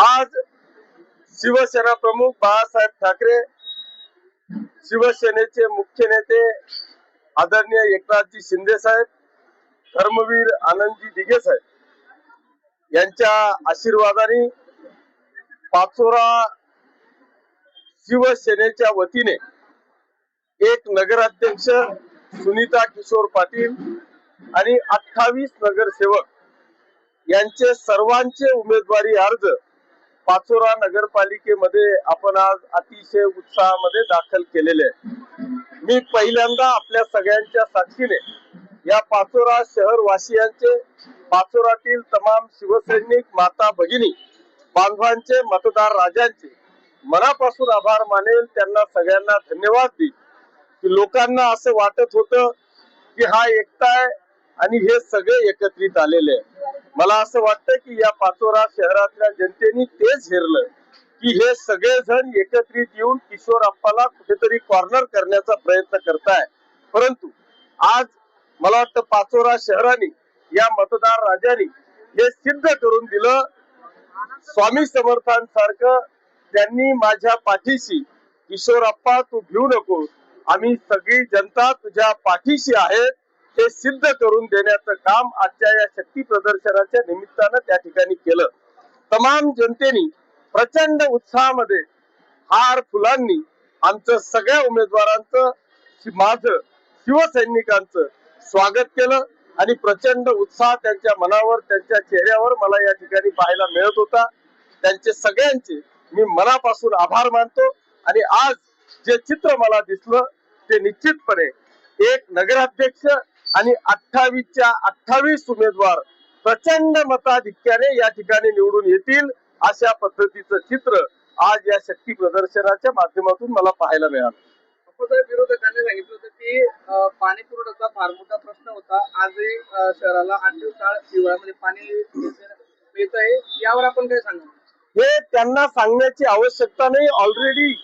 आज शिवसेना प्रमुख बाळासाहेब ठाकरे शिवसेनेचे मुख्य नेते आदरणीय एकनाथजी शिंदे साहेब धर्मवीर आनंदजी दिघे साहेब यांच्या आशीर्वादाने पाचोरा शिवसेनेच्या वतीने एक नगराध्यक्ष सुनीता किशोर पाटील आणि अठ्ठावीस नगरसेवक यांचे सर्वांचे उमेदवारी अर्ज पाचोरा नगरपालिकेमध्ये आपण आज अतिशय उत्साहामध्ये दाखल केलेले आहे मी पहिल्यांदा आपल्या सगळ्यांच्या साक्षीने या पाचोरा शहरवासियांचे पाचोरातील तमाम शिवसैनिक माता भगिनी बांधवांचे मतदार राजांचे मनापासून आभार मानेल. त्यांना सगळ्यांना धन्यवाद देईल की लोकांना असं वाटत होतं की हा एकटा आहे आणि हे सगळे एकत्रित आलेले आहे मला असं वाटतं की या पाचोरा शहरातल्या जनतेने तेच हेरलं की हे सगळेजण एकत्रित येऊन किशोर आप्पाला कुठेतरी कॉर्नर करण्याचा प्रयत्न करताय. परंतु आज मला वाटतं पाचोरा शहराने या मतदार राजाने हे सिद्ध करून दिलं. स्वामी समर्थांसारखं त्यांनी माझ्या पाठीशी किशोर आप्पा तू भिवू नको आम्ही सगळी जनता तुझ्या पाठीशी आहे. हे सिद्ध करून देण्याचं काम आजच्या या शक्ती प्रदर्शनाच्या निमित्तानं त्या ठिकाणी केलं. तमाम जनतेनी प्रचंड उत्साहामध्ये हार फुलांनी आमचं सगळ्या उमेदवारांचं माझ शिवसैनिकांचं स्वागत केलं आणि प्रचंड उत्साह त्यांच्या मनावर त्यांच्या चेहऱ्यावर मला या ठिकाणी पाहायला मिळत होता. त्यांचे सगळ्यांचे मी मनापासून आभार मानतो आणि आज जे चित्र मला दिसलं ते निश्चितपणे एक नगराध्यक्ष आणि अठ्ठावीसच्या अठ्ठावीस उमेदवार प्रचंड मताधिक्याने या ठिकाणी निवडून येतील अशा पद्धतीचं चित्र आज या शक्ती प्रदर्शनाच्या माध्यमातून मला पाहायला मिळालं. विरोधकांनी सांगितलं होतं की पाणी पुरवठ्याचा फार मोठा प्रश्न होता. आजही शहराला आठ दिवसाळ हिवाळ्यामध्ये पाणी मिळत आहे यावर आपण काय सांगा हे त्यांना सांगण्याची आवश्यकता नाही. ऑलरेडी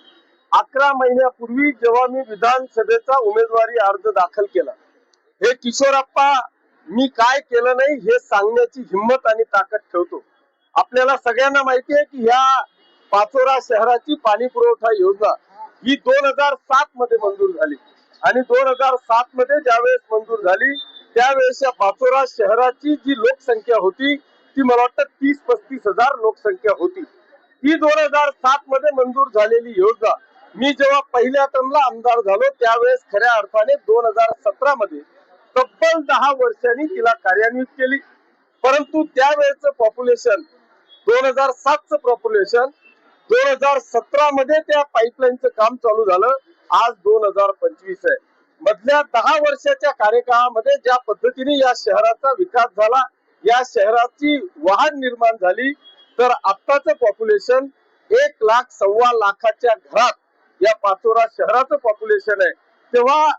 अकरा महिन्यापूर्वी जेव्हा मी विधानसभेचा उमेदवारी अर्ज दाखल केला हे किशोरप्पा मी काय केलं नाही हे सांगण्याची हिंमत आणि ताकद ठेवतो. आपल्याला सगळ्यांना माहिती आहे की ह्या पाचोरा शहराची पाणी पुरवठा योजना ही दोन हजार सात मध्ये मंजूर झाली. आणि दोन हजार सात मध्ये ज्यावेळेस मंजूर झाली त्यावेळेस या पाचोरा शहराची जी लोकसंख्या होती ती मला वाटतं तीस पस्तीस हजार लोकसंख्या होती. ही दोन हजार सात मध्ये मंजूर झालेली योजना मी जेव्हा पहिल्या टर्मला आमदार झालो त्यावेळेस खऱ्या अर्थाने दोन हजार सतरा मध्ये तब्बल दहा वर्षांनी तिला कार्यान्वित केली. परंतु त्यावेळेच पॉप्युलेशन दोन हजार सातचं पॉप्युलेशन दोन हजार सतरा मध्ये त्या पाईपलाईनचं काम चालू झालं. आज दोन हजार पंचवीस आहे. मधल्या दहा वर्षाच्या कार्यकाळामध्ये ज्या पद्धतीने या शहराचा विकास झाला या शहराची वाहन निर्माण झाली तर आत्ताचं पॉप्युलेशन एक लाख सव्वा लाखाच्या घरात या पाचोरा शहराचं पॉप्युलेशन आहे. तेव्हा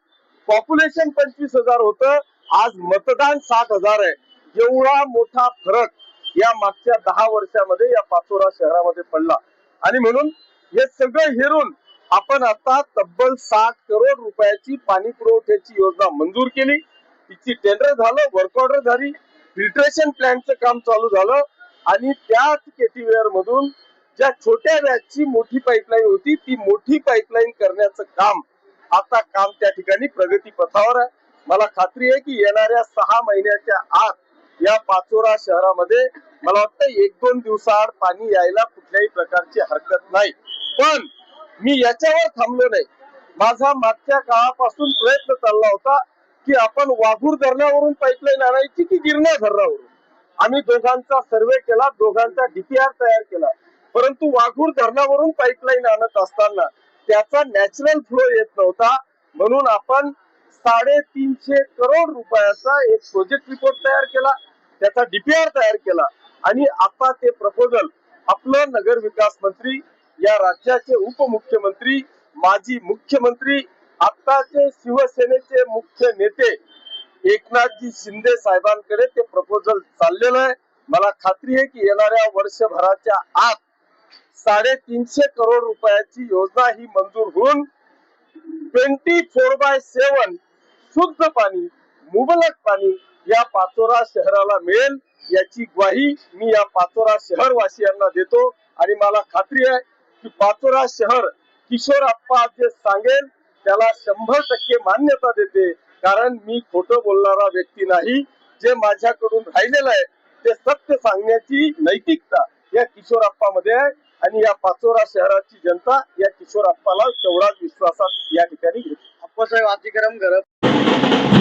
पॉप्युलेशन पंचवीस हजार होतं. आज मतदान साठ हजार आहे. एवढा मोठा फरक या मागच्या दहा वर्षामध्ये या पाचोरा शहरामध्ये पडला. आणि म्हणून हे सगळं हेरून आपण आता तब्बल साठ करोड रुपयाची पाणी पुरवठ्याची योजना मंजूर केली. तिची टेंडर झालं वर्क ऑर्डर झाली फिल्ट्रेशन प्लॅन्टचं काम चालू झालं. आणि त्याच केटीवेअर मधून ज्या छोट्या व्याजची मोठी पाईपलाईन होती ती मोठी पाईपलाईन करण्याचं काम आता काम त्या ठिकाणी प्रगती पथावर आहे. मला खात्री आहे की येणाऱ्या सहा महिन्याच्या आत या पाचोरा शहरामध्ये मला वाटतं एक दोन दिवसाआड पाणी यायला कुठल्याही प्रकारची हरकत नाही. पण मी याच्यावर थांबलो नाही. माझा मागच्या काळापासून प्रयत्न चालला होता की आपण वाघूर धरणावरून पाईपलाईन आणायची की गिरणा धरणावरून? आम्ही दोघांचा सर्वे केला दोघांचा डीपीआर तयार केला. परंतु वाघूर धरणावरून पाईपलाईन आणत असताना त्याचा नॅचरल फ्लो येत नव्हता. म्हणून आपण साडेतीनशे करोड रुपयाचा एक प्रोजेक्ट रिपोर्ट तयार केला. त्याचा डीपीआर तयार केला. आणि आता ते प्रपोजल आपलं नगर विकास मंत्री या राज्याचे उपमुख्यमंत्री माजी मुख्यमंत्री आत्ताचे शिवसेनेचे मुख्य नेते एकनाथजी शिंदे साहेबांकडे ते प्रपोजल चाललेलं आहे. मला खात्री आहे की येणाऱ्या वर्षभराच्या आत साडेतीनशे करोड रुपयाची योजना ही मंजूर होऊन ट्वेंटी फोर बाय सेवन शुद्ध पाणी मुबलक पाणी या पाचोरा शहराला मिळेल. याची ग्वाही मी या पाचोरा शहरवासियांना देतो. आणि मला खात्री आहे की पाचोरा शहर किशोर आप्पा जे सांगेल त्याला शंभर टक्के मान्यता देते. कारण मी खोटं बोलणारा व्यक्ती नाही. जे माझ्याकडून राहिलेलं आहे ते सत्य सांगण्याची नैतिकता या किशोरप्पामध्ये आहे. आणि या पाचोरा शहराची जनता या किशोर किशोरप्पाला तेवढाच विश्वासात या ठिकाणी घेते अप्पासाहेब अतिक्रम गरज